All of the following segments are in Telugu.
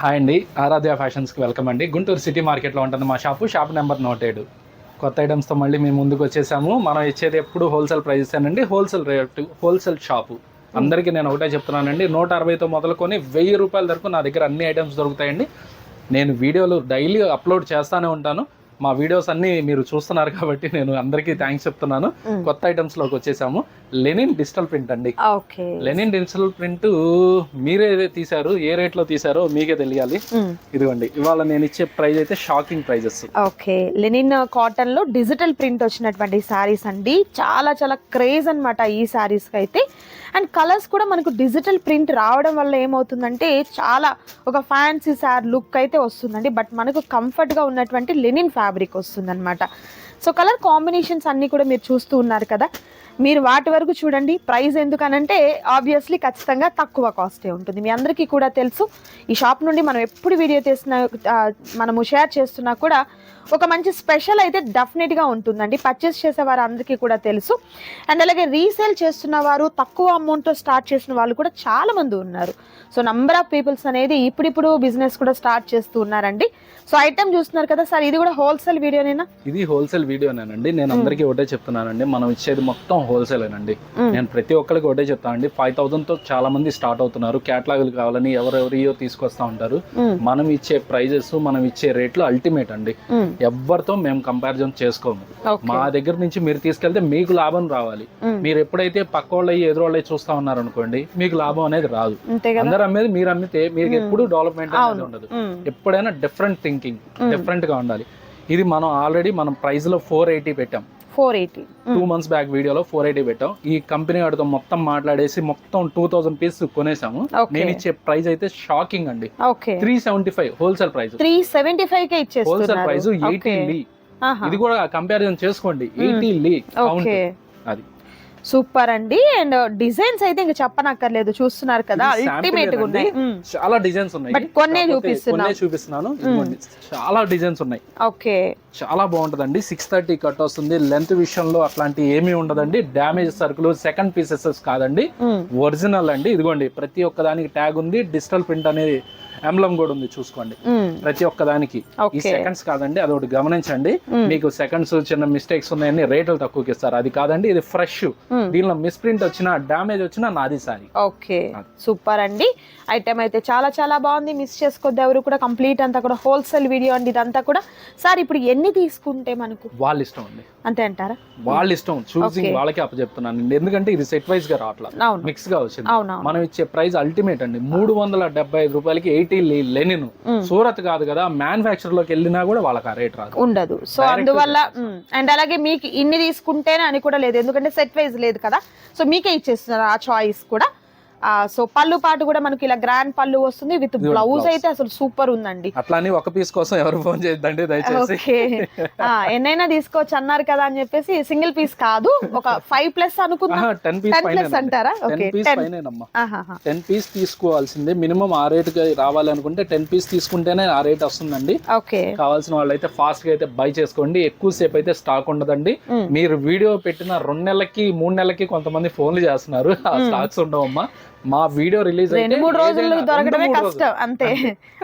హాయ్ అండి ఆరాధ్య ఫ్యాషన్స్కి వెల్కమ్ అండి. గుంటూరు సిటీ మార్కెట్లో ఉంటుంది మా షాపు షాప్ నెంబర్ నోట్ ఏడు. కొత్త ఐటమ్స్తో మళ్ళీ మేము ముందుకు వచ్చేసాము. మనం ఇచ్చేది ఎప్పుడు హోల్సేల్ ప్రైజెస్ అండి హోల్సేల్ రేటు హోల్సేల్ షాపు. అందరికీ నేను ఒకటే చెప్తున్నానండి నూట అరవైతో మొదలుకొని వెయ్యి రూపాయల వరకు నా దగ్గర అన్ని ఐటమ్స్ దొరుకుతాయండి. నేను వీడియోలు డైలీ అప్లోడ్ చేస్తూనే ఉంటాను. మా వీడియోస్ అన్ని మీరు చూస్తున్నారు కాబట్టి నేను అందరికీ థ్యాంక్స్ చెప్తున్నాను. కొత్త ఐటమ్స్లోకి వచ్చేసాము. లెనిన్ డిజిటల్ ప్రింట్ అండి. ఓకే. లెనిన్ డిజిటల్ ప్రింట్ మీరే తీశారు ఏ రేట్లో తీశారో మీకే తెలియాలి. ఇదిగోండి ఇవాళ నేను ఇచ్చే ప్రైస్ అయితే షాకింగ్ ప్రైజెస్ ఓకే. లెనిన్ కాటన్లో డిజిటల్ ప్రింట్ వచ్చినటువంటి సారీస్ అండి. చాలా చాలా క్రేజ్ అన్నమాట ఈ సారీస్ అయితే. అండ్ కలర్స్ కూడా మనకు డిజిటల్ ప్రింట్ రావడం వల్ల ఏమవుతుందంటే చాలా ఒక ఫ్యాన్సీ సార్ లుక్ అయితే వస్తుందండి. బట్ మనకు కంఫర్ట్గా గా ఉన్నటువంటి లెనిన్ ఫ్యాబ్రిక్ వస్తుందన్నమాట. సో కలర్ కాంబినేషన్స్ అన్నీ కూడా మీరు చూస్తూ ఉన్నారు కదా. మీరు వాటి వరకు చూడండి. ప్రైస్ ఎందుకనంటే ఆబ్వియస్లీ ఖచ్చితంగా తక్కువ కాస్టే ఉంటుంది. మీ అందరికీ కూడా తెలుసు. ఈ షాప్ నుండి మనం ఎప్పుడు వీడియో చేసిన మనము షేర్ చేస్తున్నా కూడా ఒక మంచి స్పెషల్ అయితే డెఫినెట్గా ఉంటుందండి. పర్చేస్ చేసేవారు అందరికీ కూడా తెలుసు. అండ్ అలాగే రీసేల్ చేస్తున్న వారు తక్కువ అమౌంట్తో స్టార్ట్ చేసిన వాళ్ళు కూడా చాలా మంది ఉన్నారు. సో నంబర్ ఆఫ్ పీపుల్స్ అనేది ఇప్పుడిప్పుడు బిజినెస్ కూడా స్టార్ట్ చేస్తూ ఉన్నారండి. సో ఐటమ్ చూస్తున్నారు కదా సార్ ఇది కూడా హోల్సేల్ వీడియోనేనా ఇది హోల్సేల్ వీడియోనేనండి నేను అందరికీ ఒకటే చెప్తున్నానండి. మనం ఇచ్చేది మొత్తం హోల్సేలేనండి మ్మ్. నేను ప్రతి ఒక్కరికి ఒకటే చెప్తానండి. ఫైవ్తో చాలా మంది స్టార్ట్ అవుతున్నారు. క్యాటలాగులు కావాలని ఎవరెవరియో తీసుకొస్తా ఉంటారు. మ్మ్. మనం ఇచ్చే ప్రైజెస్ మనం ఇచ్చే రేట్లు అల్టిమేట్ అండి. ఎవరితో మేము కంపారిజన్ చేసుకోము. మా దగ్గర నుంచి మీరు తీసుకెళ్తే మీకు లాభం రావాలి. మీరు ఎప్పుడైతే పక్క వాళ్ళు ఎదురు చూస్తా ఉన్నారు అనుకోండి మీకు లాభం అనేది రాదు. అందరు అమ్మేది మీరు అమ్మితే మీకు ఎప్పుడు డెవలప్మెంట్ అనేది. ఉండదు. ఎప్పుడైనా డిఫరెంట్ థింకింగ్ డిఫరెంట్గా ఉండాలి. ఇది మనం ఆల్రెడీ మనం ప్రైస్లో ఫోర్ ఎయిటీ పెట్టాం. Four eighty two months back వీడియోలో ఫోర్ ఎయిటీ పెట్టాం. ఈ కంపెనీ వాడితో మొత్తం మాట్లాడేసి మొత్తం టూ థౌసండ్ పీస్ కొనేసాము. నేను ఇచ్చే ప్రైస్ అయితే షాకింగ్ అండి. Three seventy five wholesale price three seventy five కే హోల్సేల్ ప్రైస్ ఎయిటీ. లీ. ఇది కూడా కంపారిజన్ చేసుకోండి. ఎయిటీ లీ అది. సూపర్ అండి. అండ్ డిజైన్స్ అయితే ఇంకా చెప్పనక్కర్లేదు. చూస్తున్నారు కదా అల్టిమేట్గా ఉన్నాయి. చాలా డిజైన్స్ ఉన్నాయి. But కొన్నే కాకపోతే చూపిస్తున్నా. కొన్నే చూపిస్తున్నాను. ఇదిగోండి. చాలా డిజైన్స్ ఉన్నాయి. ఓకే. చాలా బాగుంటుందండి. సిక్స్ థర్టీ కట్ వస్తుంది. లెంత్ విషయంలో అట్లాంటి ఏమీ ఉండదండి. డ్యామేజ్ సర్కుల్ సెకండ్ పీసెస్ కాదండి. ఒరిజినల్ అండి. ఇదిగోండి. ప్రతి ఒక్క దానికి ట్యాగ్ ఉంది. డిజిటల్ ప్రింట్ అనేది ఎంబ్లం కూడా ఉంది చూసుకోండి. ప్రతి ఒక్క దానికి. ఈ. సెకండ్స్ కాదండి అది ఒకటి గమనించండి. మీకు సెకండ్స్ చిన్న మిస్టేక్స్ ఉన్నాయని రేట్లు తక్కువకి ఇస్తారు. అది కాదండి ఇది ఫ్రెష్ దీనిలో మిస్ప్రింట్ వచ్చినా డ్యామేజ్ వచ్చినా నాది సారీ. ఓకే. సూపర్ అండి. ఐటమ్ అయితే చాలా చాలా బాగుంది. మిస్ చేసుకోవద్దు ఎవరు కూడా. కంప్లీట్ అంతా కూడా. హోల్సేల్ వీడియో అండి ఇదంతా కూడా. సార్ ఇప్పుడు ఎన్ని తీసుకుంటే మనకు? వాళ్ళ ఇష్టం అండి. అంతే అంటారా? వాళ్ళ ఇష్టం. చూసింగ్. వాళ్ళకే అప్పచెప్తున్నాను ఎందుకంటే ఇది సెట్ వైజ్గా రావట్లా. అవును. మిక్స్గా వచ్చింది. మనం ఇచ్చే ప్రైస్ అల్టిమేట్ అండి. మూడు వందల డెబ్బై ఐదు రూపాయలకి ఎయిటీ లెనిన్. Mm. సూరత్ కాదు కదా మ్యానుఫ్యాక్చర్లోకి వెళ్ళినా కూడా వాళ్ళకి ఆ రేట్ రాదు. ఉండదు. సో అందువల్ల అండ్ అలాగే మీకు ఇన్ని తీసుకుంటేనే అని కూడా లేదు. ఎందుకంటే సెట్ వైజ్ లేదు కదా. సో మీకే ఇచ్చేస్తున్నారు ఆ చాయిస్ కూడా. సో పళ్ళు పాటు కూడా మనకి ఇలా గ్రాండ్ పళ్ళు వస్తుంది విత్ బ్లౌజ్. అయితే అసలు సూపర్ ఉందండి. అట్లా అని ఒక పీస్ కోసం ఎవరు ఫోన్ చేయొద్దండి దయచేసి. ఎన్నైనా తీసుకోవచ్చు అన్నారు కదా అని చెప్పేసి సింగిల్ పీస్ కాదు ఒక ఫైవ్ ప్లస్ అనుకుందాం. టెన్ ప్లస్ అంటారా? టెన్ పీస్ తీసుకోవాల్సిందే. మినిమం ఆ రేటుకి రావాలి అనుకుంటే టెన్ పీస్ తీసుకుంటేనే ఆ రేట్ వస్తుందండి. ఓకే. కావాల్సిన వాళ్ళు అయితే ఫాస్ట్గా అయితే బై చేసుకోండి. ఎక్కువ సేపు అయితే స్టాక్ ఉండదండి. మీరు వీడియో పెట్టిన రెండు నెలలకి మూడు నెలలకి కొంతమంది ఫోన్లు చేస్తున్నారు. ఆ స్టాక్స్ ఉండవమ్మా. మా వీడియో రిలీజ్ రెండు మూడు రోజులు దొరకడమే కష్టం అంతే.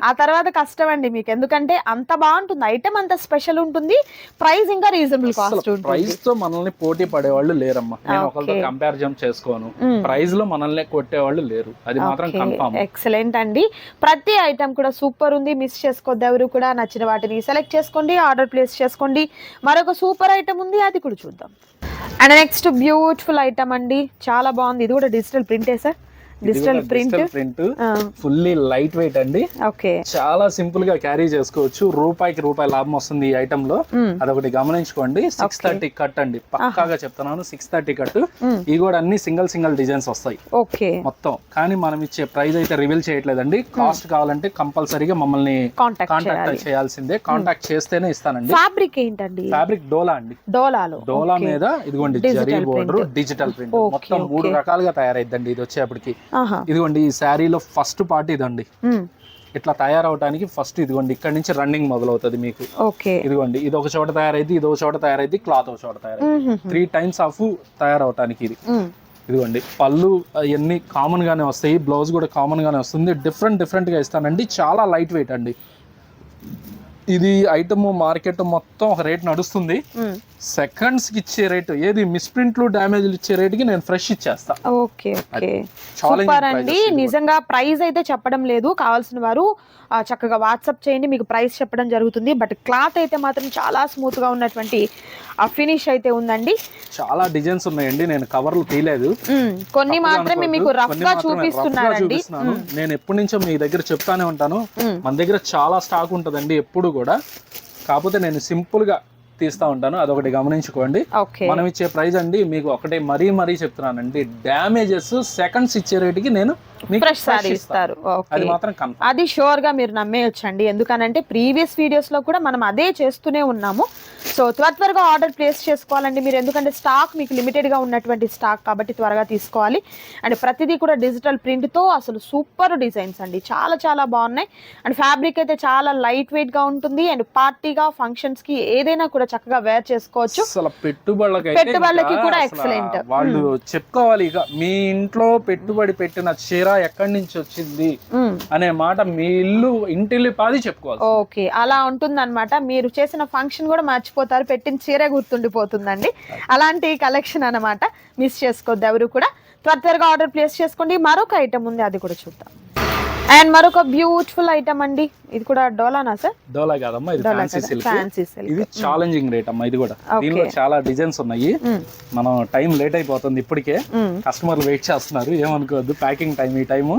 ఆ తర్వాత కష్టం అండి మీకు. ఎందుకంటే అంత బాగుంటుంది ఐటమ్ అంత స్పెషల్ ఉంటుంది ప్రైస్ ఇంకా రీజనబుల్ కాస్ట్ ప్రైస్తో మనల్ని పోటీ పడేవాళ్ళు లేరమ్మా. నేను. ఒకరితో కంపారిజన్ చేసుకోను. ప్రైస్లో మనల్ని కొట్టేవాళ్ళు లేరు. అది మాత్రం కన్ఫామ్ ఎక్సలెంట్ అండి. ప్రతి ఐటమ్ కూడా సూపర్ ఉంది. మిస్ చేసుకోవద్దు ఎవరు కూడా నచ్చిన వాటిని సెలెక్ట్ చేసుకోండి ఆర్డర్ ప్లేస్ చేసుకోండి. మరొక సూపర్ ఐటమ్ ఉంది అది కూడా చూద్దాం. అండ్ నెక్స్ట్ బ్యూటిఫుల్ ఐటమ్ అండి. చాలా బాగుంది. ఇది కూడా digital ప్రింటే sir digital print print fully lightweight అండి. ఓకే. చాలా సింపుల్గా క్యారీ చేసుకోవచ్చు. రూపాయికి రూపాయి లాభం వస్తుంది ఈ ఐటమ్లో. అదొకటి గమనించుకోండి. సిక్స్ థర్టీ కట్ అండి. పక్కాగా చెప్తున్నాను. సిక్స్ థర్టీ కట్ ఇవి కూడా అన్ని సింగిల్ సింగిల్ డిజైన్స్ వస్తాయి. ఓకే. మొత్తం. కానీ మనం ఇచ్చే ప్రైస్ అయితే రివీల్ చేయట్లేదండి. కాస్ట్ కావాలంటే కంపల్సరీగా మమ్మల్ని కాంటాక్ట్ కాంటాక్ట్ చేయాలి. చేయాల్సిందే. కాంటాక్ట్ చేస్తేనే ఇస్తానండి. ఫ్యాబ్రిక్ ఏంటండి? ఫ్యాబ్రిక్ డోలా అండి. డోలాలో. డోలా మీద ఇదిగోండి జరీ బోర్డర్. డిజిటల్ ప్రింట్ మొత్తం మూడు. రకాలుగా తయారైద్దండి ఇది వచ్చేప్పటికి. ఇదిగోండి ఈ శారీలో ఫస్ట్ పార్ట్ ఇదండి. ఇట్లా తయారవడానికి ఫస్ట్ ఇదిగోండి ఇక్కడ నుంచి రన్నింగ్ మొదలవుతుంది మీకు. ఓకే. ఇదిగోండి ఇది ఒక చోట తయారైంది ఇది ఒక చోట తయారైంది క్లాత్ ఒక చోట తయారైంది మ్మ్. త్రీ టైమ్స్ ఆఫ్ తయారవటానికి ఇది. ఇదిగోండి పళ్ళు అవన్నీ కామన్ గానే వస్తాయి బ్లౌజ్ కూడా కామన్ గానే వస్తుంది డిఫరెంట్ డిఫరెంట్గా ఇస్తానండి చాలా లైట్ వెయిట్ అండి. ఇది ఐటమ్ మార్కెట్ మొత్తం ఒక రేట్ నడుస్తుంది. సెకండ్స్కి ఇచ్చే రేటు ఏది మిస్ప్రింట్లు డ్యామేజ్లు ఇచ్చే రేటుకి నేను ఫ్రెష్ ఇచ్చేస్తా. ఓకే ఓకే సూపర్ అండి. నిజంగా ప్రైస్ అయితే చెప్పడం లేదు. కావాల్సిన వారు చక్కగా వాట్సాప్ చేయండి. మీకు ప్రైస్ చెప్పడం జరుగుతుంది. బట్ క్లాత్ అయితే మాత్రం చాలా స్మూత్గా ఉన్నటువంటి ఆ ఫినిష్ అయితే ఉందండి. చాలా డిజైన్స్ ఉన్నాయండి నేను కవర్లు తీయలేదు. కొన్ని మాత్రమే. మీకు రఫ్గా మాత్రమే rough గా చూపిస్తున్నారండి చూపిస్తున్నాను. నేను ఎప్పటి నుంచో మీ దగ్గర చెప్తానే ఉంటాను. మన దగ్గర చాలా స్టాక్ ఉంటుందండి ఎప్పుడు కూడా. కాకపోతే నేను సింపుల్గా తీస్తా ఉంటాను. అదొకటి గమనించుకోండి. మనం ఇచ్చే ప్రైస్ అండి మీకు ఒకటే మరీ మరీ చెప్తున్నానండి. డ్యామేజెస్ సెకండ్స్ ఇచ్చే రేటుకి నేను ఫ్రెష్ సారీ. ఇస్తారు. అది షూర్గా మీరు నమ్మేయొచ్చండి. ఎందుకనంటే ప్రీవియస్ వీడియోస్లో కూడా మనం అదే చేస్తూనే ఉన్నాము. సో త్వర త్వరగా ఆర్డర్ ప్లేస్ చేసుకోవాలండి మీరు. ఎందుకంటే స్టాక్ మీకు లిమిటెడ్గా ఉన్నటువంటి స్టాక్ కాబట్టి త్వరగా తీసుకోవాలి. అండ్ ప్రతిదీ కూడా డిజిటల్ ప్రింట్తో అసలు సూపర్ డిజైన్స్ అండి. చాలా చాలా బాగున్నాయి. అండ్ ఫ్యాబ్రిక్ అయితే చాలా లైట్ వెయిట్గా ఉంటుంది. అండ్ పార్టీగా ఫంక్షన్స్కి ఏదైనా కూడా చక్కగా వేర్ చేసుకోవచ్చు. పెట్టుబడులకి కూడా excellent. వాళ్ళు చెప్పుకోవాలి ఇక మీ ఇంట్లో పెట్టుబడి పెట్టిన చీర ఎక్కడి నుంచి వచ్చింది. అనే మాట మీ ఇల్లు ఇంటిల్లి పాది చెప్పుకోవాలి ఓకే అలా ఉంటుందన్నమాట. మీరు చేసిన ఫంక్షన్ కూడా మర్చిపోతారు పెట్టిన చీరే గుర్తుండిపోతుందండి. అలాంటి కలెక్షన్ అన్నమాట. మిస్ చేసుకోవద్దు ఎవరు కూడా. త్వర త్వరగా ఆర్డర్ ప్లేస్ చేసుకోండి. మరొక ఐటమ్ ఉంది అది కూడా చూద్దాం. అండ్ మరొక బ్యూటిఫుల్ ఐటమ్ అండి. ఇది కూడా డోలానా సార్? డోలా కాదమ్మా ఇది ఫ్యాన్సీ సిల్క్ ఫ్యాన్సీ సిల్క్ ఇది ఛాలెంజింగ్ రేట్ అమ్మా ఇది కూడా. దీనిలో చాలా డిజైన్స్ ఉన్నాయి. మనం టైం లేట్ అయిపోతుంది ఇప్పటికే. కస్టమర్లు వెయిట్ చేస్తున్నారు ఏమనుకోవద్దు ప్యాకింగ్ టైం ఈ టైము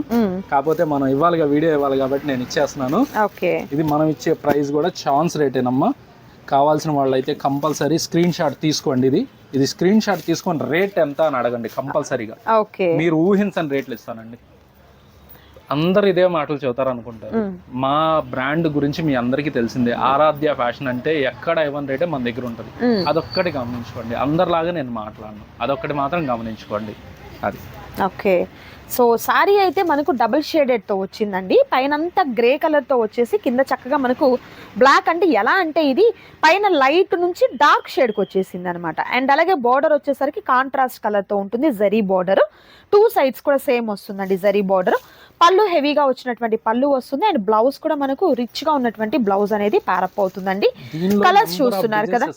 కాకపోతే మనం ఇవ్వాలిగా వీడియో ఇవ్వాలి కాబట్టి నేను ఇచ్చేస్తున్నాను. ఓకే ఇది మనం ఇచ్చే ప్రైస్ కూడా ఛాన్స్ రేటేనమ్మా కావాల్సిన వాళ్ళు అయితే కంపల్సరీ స్క్రీన్ షాట్ తీసుకోండి ఇది. ఇది స్క్రీన్ షాట్ తీసుకొని రేట్ ఎంత అని అడగండి కంపల్సరీగా ఓకే మీరు ఊహించని రేట్లు ఇస్తానండి. అందరు ఇదే మాటలు చెబుతారు అనుకుంటారు మా బ్రాండ్ గురించి మీ అందరికీ తెలిసిందే. ఆరాధ్య ఫ్యాషన్ అంటే ఎక్కడ ఇవ్వని రేటే మన దగ్గర ఉంటుంది. అదొక్కటి గమనించుకోండి. అందరిలాగా నేను మాట్లాడను. అదొక్కటి మాత్రం గమనించుకోండి. అది. ఓకే. సో సారీ అయితే మనకు డబుల్ షేడెడ్తో వచ్చిందండి. పైన అంతా గ్రే కలర్తో వచ్చేసి కింద చక్కగా మనకు బ్లాక్ అంటే ఎలా అంటే ఇది పైన లైట్ నుంచి డార్క్ షేడ్కి వచ్చేసింది అనమాట అండ్ అలాగే బార్డర్ వచ్చేసరికి కాంట్రాస్ట్ కలర్తో ఉంటుంది. జరీ బార్డర్. టూ సైడ్స్ కూడా సేమ్ వస్తుందండి జరీ బార్డర్. పళ్ళు హెవీగా వచ్చినటువంటి పళ్ళు వస్తుంది. అండ్ బ్లౌజ్ కూడా మనకు రిచ్గా ఉన్నటువంటి బ్లౌజ్ అనేది ప్యారప్ అవుతుందండి. of చూస్తున్నారు కదా?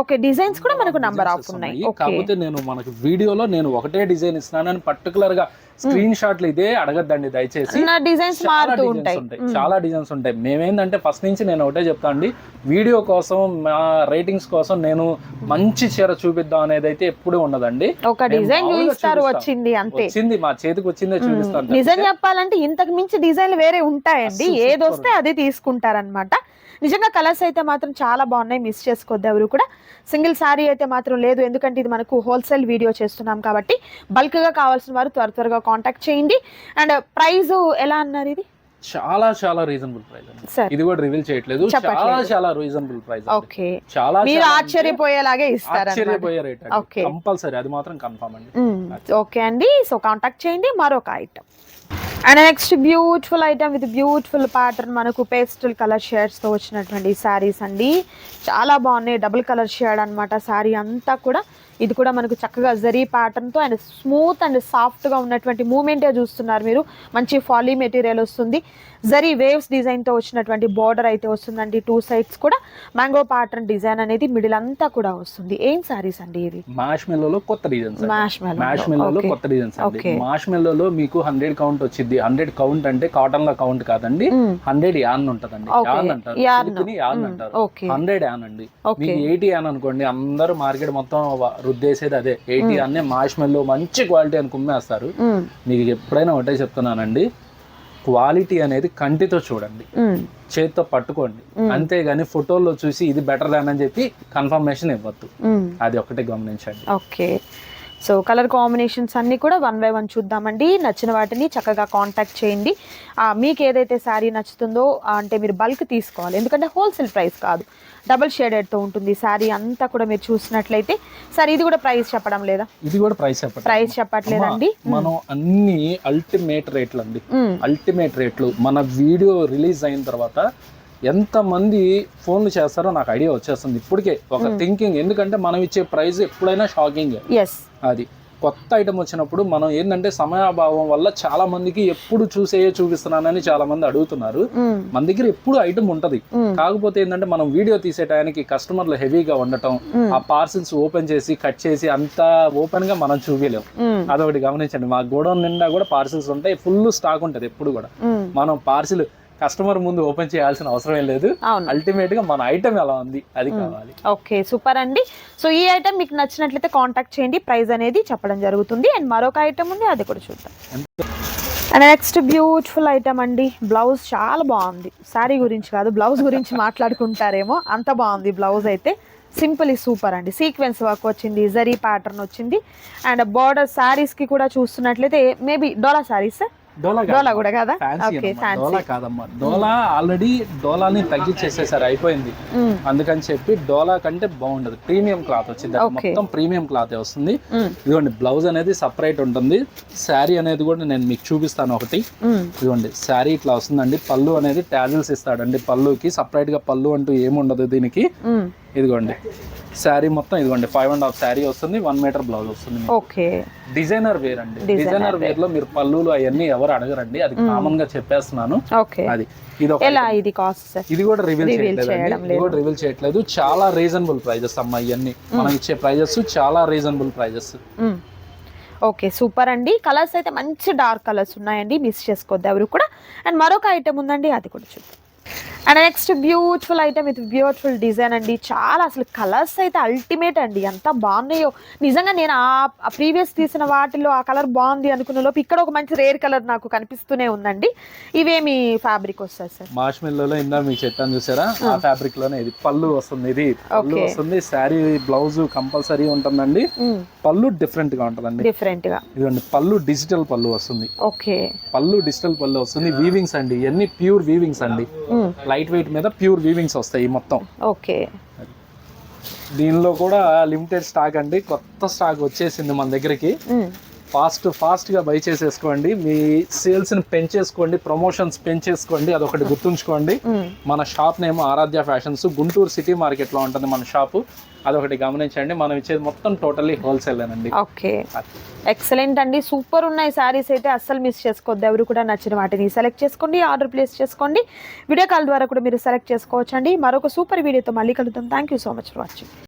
ఓకే డిజైన్స్ కూడా మనకు నంబర్ ఆఫ్ ఉన్నాయి. కాకపోతే నేను మనకు వీడియోలో నేను ఒకటే డిజైన్ ఇస్తున్నానని పర్టికులర్గా స్క్రీన్ షాట్లు ఇదే అడగద్దండి దయచేసి. డిజైన్స్ చాలా మారుతూ డిజైన్స్ ఉంటాయి. చాలా డిజైన్స్ ఉంటాయి. మేమేందంటే ఫస్ట్ నుంచి నేను ఒకటే చెప్తా అండి. వీడియో కోసం మా రేటింగ్స్ కోసం నేను మంచి చీర చూపిద్దాం అనేది అయితే ఎప్పుడూ ఉండదండి. ఒక డిజైన్ చూపిస్తారు. వచ్చింది అంతే. వచ్చింది మా చేతికి వచ్చిందే చూపిస్తాను. నిజం చెప్పాలంటే ఇంతకు మించి డిజైన్లు వేరే ఉంటాయండి. అస్సలు ఏది super వస్తే అదే తీసుకుంటారనమాట నిజంగా కలర్స్ అయితే మాత్రం చాలా బాగున్నాయి. మిస్ చేసుకోవద్దు ఎవరు కూడా. సింగిల్ శారీ అయితే మాత్రం లేదు. ఎందుకంటే ఇది మనకు హోల్సేల్ వీడియో చేస్తున్నాం కాబట్టి బల్క్గా కావాల్సిన వారు త్వర త్వరగా కాంటాక్ట్ చేయండి. అండ్ ప్రైస్ ఎలా అన్నారు ఇది? చాలా చాలా రీజనబుల్ ప్రైస్ ఇది కూడా రివీల్ చేయట్లేదు. చాలా చాలా రీజనబుల్ ప్రైస్ ఓకే. చాలా మీరు ఆశ్చర్యపోయేలాగే ఇస్తారన్నమాట. ఆశ్చర్యపోయే రేట్. కంపల్సరీ. అది మాత్రం కన్ఫర్మ్ అండి. ఓకే అండి. సో కాంటాక్ట్ చేయండి. మరొక item. And next beautiful item with beautiful pattern మనకు పేస్టల్ కలర్ షేడ్స్తో వచ్చినటువంటి శారీస్ అండి. చాలా బాగున్నాయి డబుల్ కలర్ షేడ్ అన్నమాట శారీ అంతా కూడా ఇది కూడా మనకు చక్కగా జరీ ప్యాటర్న్తో అండ్ స్మూత్ అండ్ సాఫ్ట్గా ఉన్నటువంటి మూమెంటే చూస్తున్నారు మీరు. మంచి ఫాలీ మెటీరియల్ వస్తుంది. జరీ వేవ్స్ డిజైన్తో వచ్చినటువంటి బార్డర్ అయితే వస్తుందండి. టూ సైడ్స్ కూడా. మ్యాంగో ప్యాటర్న్ డిజైన్ అనేది మిడిల్ అంతా కూడా వస్తుంది. ఏం శారీస్ అండి ఇవి? మాష్ మెల్లోలో కొత్త డిజైన్స్ మెల్లోలో కొత్త డిజైన్స్ అండి. Okay. మాష్ మెల్లోలో మీకు హండ్రెడ్ కౌంట్ వచ్చింది హండ్రెడ్ కౌంట్ అంటే కాటన్లో కౌంట్ కాదండి. హండ్రెడ్ యాన్ ఉంటదండి. Okay. యాన్ అంటారు. అంటారు. హండ్రెడ్ యాన్ అండి. మీకు ఎయిటీ యాన్ అనుకోండి. అందరూ మార్కెట్ మొత్తం రుద్దేసేది అదే. ఎయిటీ అన్నే మాష్ మెల్లో మంచి క్వాలిటీ అని కుమ్మేస్తారు. మ్మ్. మీకు ఎప్పుడైనా ఒకటే చెప్తున్నానండి. క్వాలిటీ అనేది కంటితో చూడండి. చేతితో పట్టుకోండి. అంతేగాని ఫోటోల్లో చూసి ఇది బెటర్ దాన్ అని చెప్పి కన్ఫర్మేషన్ ఇవ్వద్దు. అది ఒకటే గమనించండి. ఓకే. సో కలర్ కాంబినేషన్స్ అన్నీ కూడా వన్ బై వన్ చూద్దామండి. నచ్చిన వాటిని చక్కగా కాంటాక్ట్ చేయండి. మీకు ఏదైతే శారీ నచ్చుతుందో అంటే మీరు బల్క్ తీసుకోవాలి. ఎందుకంటే హోల్సేల్ ప్రైస్ కాదు. డబుల్ షేడెడ్తో ఉంటుంది శారీ అంతా కూడా మీరు చూసినట్లయితే. సరే ఇది కూడా ప్రైస్ చెప్పడం లేదా? ఇది కూడా ప్రైస్ చెప్పండి ప్రైస్ చెప్పట్లేదండి. అమ్మా, మనం అన్ని అల్టిమేట్ రేట్లు అండి. అల్టిమేట్ రేట్లు మన వీడియో రిలీజ్ అయిన తర్వాత ఎంత మంది ఫోన్లు చేస్తారో నాకు ఐడియా వచ్చేస్తుంది ఇప్పటికే. ఒక థింకింగ్ ఎందుకంటే మనం ఇచ్చే ప్రైస్ ఎప్పుడైనా షాకింగ్ ఎస్ అది. కొత్త ఐటమ్ వచ్చినప్పుడు మనం ఏంటంటే సమయాభావం వల్ల చాలా మందికి ఎప్పుడు చూసేయే చూపిస్తున్నానని చాలా మంది అడుగుతున్నారు. మ్మ్. మన దగ్గర ఎప్పుడు ఐటమ్ ఉంటది. మ్మ్. కాకపోతే ఏంటంటే మనం వీడియో తీసే టయానికి కస్టమర్లు హెవీగా ఉండటం. ఆ పార్సిల్స్ ఓపెన్ చేసి కట్ చేసి అంతా ఓపెన్గా మనం చూపించలేం. అదొకటి గమనించండి. మా గోడౌన్ నిండా కూడా పార్సిల్స్ ఉంటాయి. ఫుల్ స్టాక్ ఉంటది ఎప్పుడు కూడా. మనం పార్సిల్ కస్టమర్ ముందు ఓపెన్ చేయాల్సిన అవసరం ఏం లేదు. అల్టిమేట్గా మన ఐటమ్ ఎలా ఉంది అది కావాలి. ఓకే సూపర్ అండి. సో ఈ ఐటమ్ మీకు నచ్చినట్లయితే కాంటాక్ట్ చేయండి. ప్రైస్ అనేది చెప్పడం జరుగుతుంది. అండ్ మరొక ఐటమ్ ఉంది అది కూడా చూద్దాం. అండ్ నెక్స్ట్ బ్యూటిఫుల్ ఐటమ్ అండి. బ్లౌజ్ చాలా బాగుంది. శారీ గురించి కాదు బ్లౌజ్ గురించి మాట్లాడుకుంటారేమో. అంత బాగుంది బ్లౌజ్ అయితే. సింపుల్ ఈ సూపర్ అండి. సీక్వెన్స్ వర్క్ వచ్చింది జరీ ప్యాటర్న్ వచ్చింది. అండ్ బార్డర్ శారీస్కి కూడా చూస్తున్నట్లయితే మేబీ డోలా శారీస్ డోలా కూడా కదా? ఓకే డోలా కాదమ్మా. డోలా ఆల్రెడీ డోలాని తగ్గించేసేసారు అయిపోయింది. అందుకని చెప్పి డోలా కంటే బాగుండదు. ప్రీమియం క్లాత్ వచ్చింది. మొత్తం ప్రీమియం క్లాత్ వస్తుంది. ఇదిగోండి బ్లౌజ్ అనేది సపరేట్ ఉంటుంది. శారీ అనేది కూడా నేను మీకు చూపిస్తాను ఒకటి. ఇదిగోండి శారీ ఇట్లా వస్తుందండి. పళ్ళు అనేది టాజిల్స్ ఇస్తాడండి పళ్ళుకి. సపరేట్గా పళ్ళు అంటూ ఏముండదు దీనికి. ఇదిగోండి శారీ మొత్తం ఇదిగోండి ఫైవ్ అండ్ హాఫ్ శారీ వస్తుంది. వన్ మీటర్ బ్లౌజ్ వస్తుంది డిజైనర్ వేర్ అండి డిజైనర్ వేర్. లో మీరు పళ్ళులు అవన్నీ ఎవరు అడగరండి. అది కామన్గా చెప్పేస్తున్నాను. అది ఇది ఎలా ఇది కాస్ట్ సార్? ఇది కూడా రివీల్ చేయట్లేదు ఇది కూడా రివీల్ చేయట్లేదు. చాలా రీజనబుల్ ప్రైజెస్ అమ్మా ఇవన్నీ మనం ఇచ్చే ప్రైజెస్ చాలా రీజనబుల్ ప్రైజెస్ ఓకే సూపర్ అండి. కలర్స్ అయితే మంచి డార్క్ కలర్స్ ఉన్నాయండి. మిస్ చేసుకోవద్దు ఎవరు కూడా. అండ్ మరొక ఐటమ్ ఉందండి అది కూడా చూద్దాం. అండ్ నెక్స్ట్ బ్యూటిఫుల్ ఐటమ్ ఇది బ్యూటిఫుల్ డిజైన్ అండి. చాలా అసలు కలర్స్ అయితే అల్టిమేట్ అండి. ఎంత బాగున్నాయో. నిజంగా నేను ఆ ప్రీవియస్ తీసిన వాటిలో ఆ కలర్ బాగుంది అనుకున్న లోపు ఇక్కడ ఒక మంచి రేర్ కలర్ నాకు కనిపిస్తూనే ఉందండి. ఇవేమి ఫ్యాబ్రిక్ వస్తుంది సార్. మాష్ మిల్లో ఇందా మీకు చెప్పాను చూసారా? ఆ ఫ్యాబ్రిక్లోనే ఇది పళ్ళు వస్తుంది ఇది పళ్ళు. వస్తుంది. శారీ బ్లౌజ్ కంపల్సరీ ఉంటుందండి. పళ్ళు డిఫరెంట్గా ఉంటుందండి. డిఫరెంట్గా. ఇదిగోండి పళ్ళు డిజిటల్ పళ్ళు వస్తుంది. ఓకే పళ్ళు డిజిటల్ పళ్ళు వస్తుంది. వీవింగ్స్ అండి ఇవన్నీ ప్యూర్ వీవింగ్స్ అండి. లైట్ వెయిట్ మీద ప్యూర్ వీవింగ్స్ వస్తాయి మొత్తం. ఓకే. దీనిలో కూడా లిమిటెడ్ స్టాక్ అండి. కొత్త స్టాక్ వచ్చేసింది మన దగ్గరికి. ఫాస్ట్ ఫాస్ట్గా బై చేసేసుకోండి. మీ సేల్స్ని పెంచేసుకోండి ప్రమోషన్స్ పెంచేసుకోండి అదొకటి గుర్తుంచుకోండి. మన shop name Aaradhya fashions. Guntur city మార్కెట్లో ఉంటుంది మన షాపు. అదొకటి గమనించండి. మనం ఇచ్చేది మొత్తం టోటల్లీ హోల్సేల్ అండి ఓకే ఎక్సలెంట్ అండి. సూపర్ ఉన్నాయి శారీస్ అయితే అస్సలు మిస్ చేసుకోవద్దు. ఎవరు కూడా నచ్చిన వాటిని సెలెక్ట్ చేసుకోండి ఆర్డర్ ప్లేస్ చేసుకోండి. వీడియో కాల్ ద్వారా కూడా మీరు సెలెక్ట్ చేసుకోవచ్చు అండి మరొక సూపర్ వీడియోతో మళ్ళీ కలుద్దాం. Thank you so much for watching